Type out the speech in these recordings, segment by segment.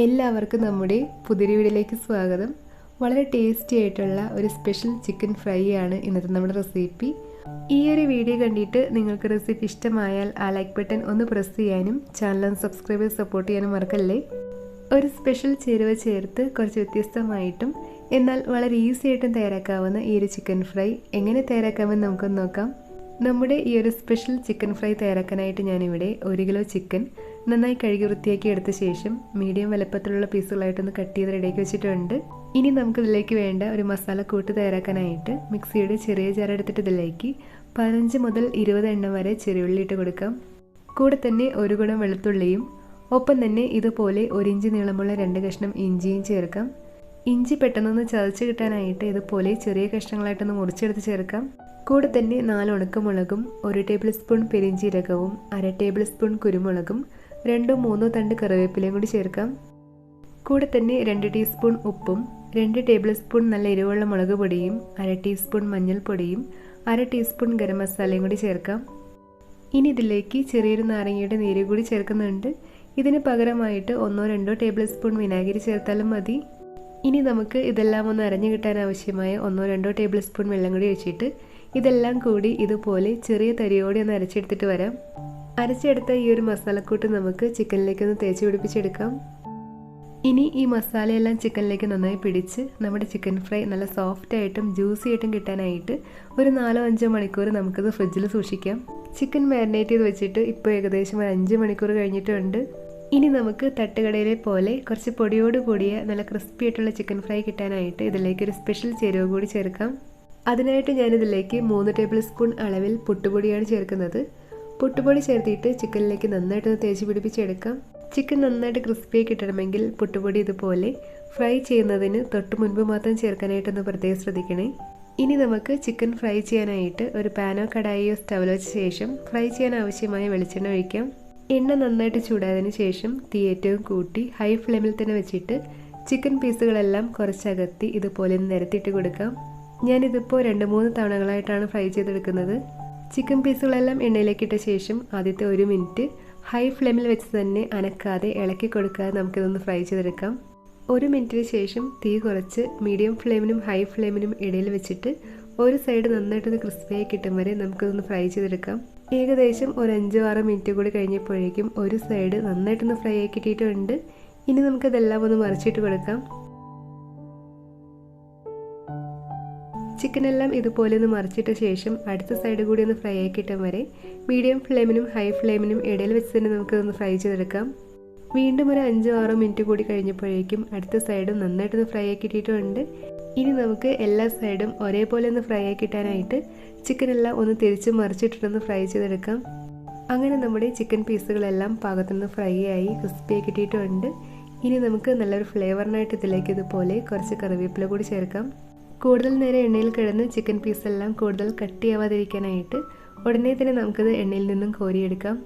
എല്ലാവർക്കും നമ്മുടെ പുതിയ വീടിലേക്ക് സ്വാഗതം. വളരെ ടേസ്റ്റി ആയിട്ടുള്ള ഒരു സ്പെഷ്യൽ ചിക്കൻ ഫ്രൈ ആണ് ഇന്നത്തെ നമ്മുടെ റെസിപ്പി ഈ ഒരു വീഡിയോ കണ്ടിട്ട് നിങ്ങൾക്ക് റെസിപ്പി ഇഷ്ടമായാൽ ആ ലൈക്ക് ബട്ടൺ ഒന്ന് പ്രസ് ചെയ്യാനും ചാനൽ സബ്സ്ക്രൈബ് സപ്പോർട്ട് ചെയ്യാനും മറക്കല്ലേ? ഒരു സ്പെഷ്യൽ ചേരുവ ചേർത്ത് കുറച്ച് വ്യത്യസ്തമായിട്ടും എന്നാൽ വളരെ ഈസി ആയിട്ടും തയ്യാറാക്കാവുന്ന ഈ ഒരു ചിക്കൻ ഫ്രൈ എങ്ങനെ തയ്യാറാക്കാമെന്ന് നമുക്കൊന്ന് നോക്കാം. നമ്മുടെ ഈ ഒരു സ്പെഷ്യൽ ചിക്കൻ ഫ്രൈ തയ്യാറാക്കാനായിട്ട് ഞാനിവിടെ ഒരു കിലോ ചിക്കൻ നന്നായി കഴുകി വൃത്തിയാക്കി എടുത്ത ശേഷം മീഡിയം വലുപ്പത്തിലുള്ള പീസുകളായിട്ടൊന്ന് കട്ട് ചെയ്ത് റെഡിയാക്കി വെച്ചിട്ടുണ്ട്. ഇനി നമുക്ക് ഇതിലേക്ക് വേണ്ട ഒരു മസാല കൂട്ട് തയ്യാറാക്കാനായിട്ട് മിക്സിയുടെ ചെറിയ ജാർ എടുത്തിട്ട് ഇതിലേക്ക് പതിനഞ്ച് മുതൽ ഇരുപത് എണ്ണം വരെ ചെറിയുള്ളി ഇട്ട് കൊടുക്കാം. കൂടെ തന്നെ ഒരു ഗുണം വെളുത്തുള്ളിയും ഒപ്പം തന്നെ ഇതുപോലെ ഒരു ഇഞ്ച് നീളമുള്ള രണ്ട് കഷ്ണം ഇഞ്ചിയും ചേർക്കാം. ഇഞ്ചി പെട്ടെന്നൊന്ന് ചതച്ച് കിട്ടാനായിട്ട് ഇതുപോലെ ചെറിയ കഷ്ണങ്ങളായിട്ടൊന്ന് മുറിച്ചെടുത്ത് ചേർക്കാം. കൂടെ തന്നെ നാല് ഉണക്കമുളകും ഒരു ടേബിൾ സ്പൂൺ പെരിഞ്ചീരകവും അര ടേബിൾ സ്പൂൺ കുരുമുളകും രണ്ടോ മൂന്നോ തണ്ട് കറിവേപ്പിലയും കൂടി ചേർക്കാം. കൂടെ തന്നെ രണ്ട് ടീസ്പൂൺ ഉപ്പും രണ്ട് ടേബിൾ സ്പൂൺ നല്ല എരിവുള്ള മുളക് പൊടിയും അര ടീസ്പൂൺ മഞ്ഞൾപ്പൊടിയും അര ടീസ്പൂൺ ഗരം മസാലയും കൂടി ചേർക്കാം. ഇനി ഇതിലേക്ക് ചെറിയൊരു നാരങ്ങയുടെ നീര് കൂടി ചേർക്കുന്നുണ്ട്. ഇതിന് പകരമായിട്ട് ഒന്നോ രണ്ടോ ടേബിൾ സ്പൂൺ വിനാഗിരി ചേർത്താലും മതി. ഇനി നമുക്ക് ഇതെല്ലാം ഒന്ന് അരഞ്ഞു കിട്ടാൻ ആവശ്യമായ ഒന്നോ രണ്ടോ ടേബിൾ സ്പൂൺ വെള്ളം കൂടി ഒഴിച്ചിട്ട് ഇതെല്ലാം കൂടി ഇതുപോലെ ചെറിയ തരിയോടെ ഒന്ന് അരച്ചെടുത്തിട്ട് വരാം. അരച്ചെടുത്ത ഈ ഒരു മസാലക്കൂട്ട് നമുക്ക് ചിക്കനിലേക്ക് ഒന്ന് തേച്ച് പിടിപ്പിച്ചെടുക്കാം. ഇനി ഈ മസാലയെല്ലാം ചിക്കനിലേക്ക് നന്നായി പിടിച്ച് നമ്മുടെ ചിക്കൻ ഫ്രൈ നല്ല സോഫ്റ്റ് ആയിട്ടും ജ്യൂസി ആയിട്ടും കിട്ടാനായിട്ട് ഒരു നാലോ അഞ്ചോ മണിക്കൂർ നമുക്കത് ഫ്രിഡ്ജിൽ സൂക്ഷിക്കാം. ചിക്കൻ മാരിനേറ്റ് ചെയ്ത് വെച്ചിട്ട് ഇപ്പോൾ ഏകദേശം ഒരു അഞ്ച് മണിക്കൂർ കഴിഞ്ഞിട്ടുണ്ട്. ഇനി നമുക്ക് തട്ടുകടയിലെ പോലെ കുറച്ച് പൊടിയോട് കൂടിയ നല്ല ക്രിസ്പി ആയിട്ടുള്ള ചിക്കൻ ഫ്രൈ കിട്ടാനായിട്ട് ഇതിലേക്ക് ഒരു സ്പെഷ്യൽ ചേരുവ കൂടി ചേർക്കാം. അതിനായിട്ട് ഞാനിതിലേക്ക് മൂന്ന് ടേബിൾ സ്പൂൺ അളവിൽ പുട്ടുപൊടിയാണ് ചേർക്കുന്നത്. പുട്ടുപൊടി ചേർത്തിട്ട് ചിക്കനിലേക്ക് നന്നായിട്ടൊന്ന് തേച്ച് പിടിപ്പിച്ചെടുക്കാം. ചിക്കൻ നന്നായിട്ട് ക്രിസ്പിയായി കിട്ടണമെങ്കിൽ പുട്ടുപൊടി ഇതുപോലെ ഫ്രൈ ചെയ്യുന്നതിന് തൊട്ട് മുൻപ് മാത്രം ചേർക്കാനായിട്ടൊന്ന് പ്രത്യേകം ശ്രദ്ധിക്കണേ. ഇനി നമുക്ക് ചിക്കൻ ഫ്രൈ ചെയ്യാനായിട്ട് ഒരു പാനോ കടായിയോ സ്റ്റൗവിൽ ശേഷം ഫ്രൈ ചെയ്യാൻ ആവശ്യമായ വെളിച്ചെണ്ണ ഒഴിക്കാം. എണ്ണ നന്നായിട്ട് ചൂടായതിനു ശേഷം തീ ഏറ്റവും കൂട്ടി ഹൈ ഫ്ലെയിമിൽ തന്നെ വെച്ചിട്ട് ചിക്കൻ പീസുകളെല്ലാം കുറച്ചകത്തി ഇതുപോലെ നിരത്തിയിട്ട് കൊടുക്കാം. ഞാനിതിപ്പോൾ രണ്ട് മൂന്ന് തവണകളായിട്ടാണ് ഫ്രൈ ചെയ്തെടുക്കുന്നത്. ചിക്കൻ പീസുകളെല്ലാം എണ്ണയിലേക്കിട്ട ശേഷം ആദ്യത്തെ ഒരു മിനിറ്റ് ഹൈ ഫ്ലെയിമിൽ വെച്ച് തന്നെ അനക്കാതെ ഇളക്കി കൊടുക്കാതെ നമുക്കിതൊന്ന് ഫ്രൈ ചെയ്തെടുക്കാം. ഒരു മിനിറ്റിന് ശേഷം തീ കുറച്ച് മീഡിയം ഫ്ലെയിമിനും ഹൈ ഫ്ലെയിമിനും ഇടയിൽ വെച്ചിട്ട് ഒരു സൈഡ് നന്നായിട്ടൊന്ന് ക്രിസ്പിയായി കിട്ടും വരെ നമുക്കിതൊന്ന് ഫ്രൈ ചെയ്തെടുക്കാം. ഏകദേശം ഒരു അഞ്ചോ ആറോ മിനിറ്റ് കൂടി കഴിഞ്ഞപ്പോഴേക്കും ഒരു സൈഡ് നന്നായിട്ടൊന്ന് ഫ്രൈ ആയി കിട്ടിയിട്ടുണ്ട്. ഇനി നമുക്കതെല്ലാം ഒന്ന് മറിച്ചിട്ട് കൊടുക്കാം. ചിക്കനെല്ലാം ഇതുപോലെ ഒന്ന് മറിച്ചിട്ട ശേഷം അടുത്ത സൈഡ് കൂടി ഒന്ന് ഫ്രൈ ആക്കിയിട്ടും വരെ മീഡിയം ഫ്ലെയിമിനും ഹൈ ഫ്ലെയിമിനും ഇടയിൽ വെച്ച് തന്നെ നമുക്കതൊന്ന് ഫ്രൈ ചെയ്തെടുക്കാം. വീണ്ടും ഒരു അഞ്ചോ ആറോ മിനിറ്റ് കൂടി കഴിഞ്ഞപ്പോഴേക്കും അടുത്ത സൈഡും നന്നായിട്ടൊന്ന് ഫ്രൈ ആക്കിയിട്ടുണ്ട് ഇനി നമുക്ക് എല്ലാ സൈഡും ഒരേപോലെ ഒന്ന് ഫ്രൈ ആക്കിയിട്ടാനായിട്ട് ചിക്കനെല്ലാം ഒന്ന് തിരിച്ച് മറിച്ചിട്ടിട്ടൊന്ന് ഫ്രൈ ചെയ്തെടുക്കാം. അങ്ങനെ നമ്മുടെ ചിക്കൻ പീസുകളെല്ലാം പാകത്തുനിന്ന് ഫ്രൈ ആയി ക്രിസ്പി കിട്ടിയിട്ടുണ്ട്. ഇനി നമുക്ക് നല്ലൊരു ഫ്ലേവറിനായിട്ട് ഇതിലേക്ക് ഇതുപോലെ കുറച്ച് കറിവേപ്പില കൂടി ചേർക്കാം. കൂടുതൽ നേരം എണ്ണയിൽ കിടന്ന് ചിക്കൻ പീസെല്ലാം കൂടുതൽ കട്ടിയാവാതിരിക്കാനായിട്ട് ഉടനെ തന്നെ നമുക്കത് എണ്ണയിൽ നിന്നും കോരിയെടുക്കാം.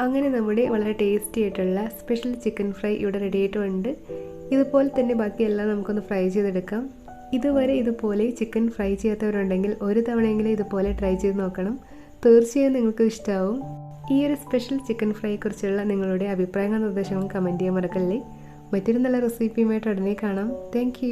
അങ്ങനെ നമ്മുടെ വളരെ ടേസ്റ്റി ആയിട്ടുള്ള സ്പെഷ്യൽ ചിക്കൻ ഫ്രൈ ഇവിടെ റെഡി ആയിട്ടുണ്ട്. ഇതുപോലെ തന്നെ ബാക്കിയെല്ലാം നമുക്കൊന്ന് ഫ്രൈ ചെയ്തെടുക്കാം. ഇതുവരെ ഇതുപോലെ ചിക്കൻ ഫ്രൈ ചെയ്യാത്തവരുണ്ടെങ്കിൽ ഒരു തവണയെങ്കിലും ഇതുപോലെ ട്രൈ ചെയ്ത് നോക്കണം. തീർച്ചയായും നിങ്ങൾക്ക് ഇഷ്ടമാവും ഈ ഒരു സ്പെഷ്യൽ ചിക്കൻ ഫ്രൈയെക്കുറിച്ചുള്ള നിങ്ങളുടെ അഭിപ്രായങ്ങൾ നിർദ്ദേശങ്ങളും കമന്റ് ചെയ്യാൻ മറക്കല്ലേ? മറ്റൊരു നല്ല റെസിപ്പിയുമായിട്ട് ഉടനെ കാണാം. താങ്ക്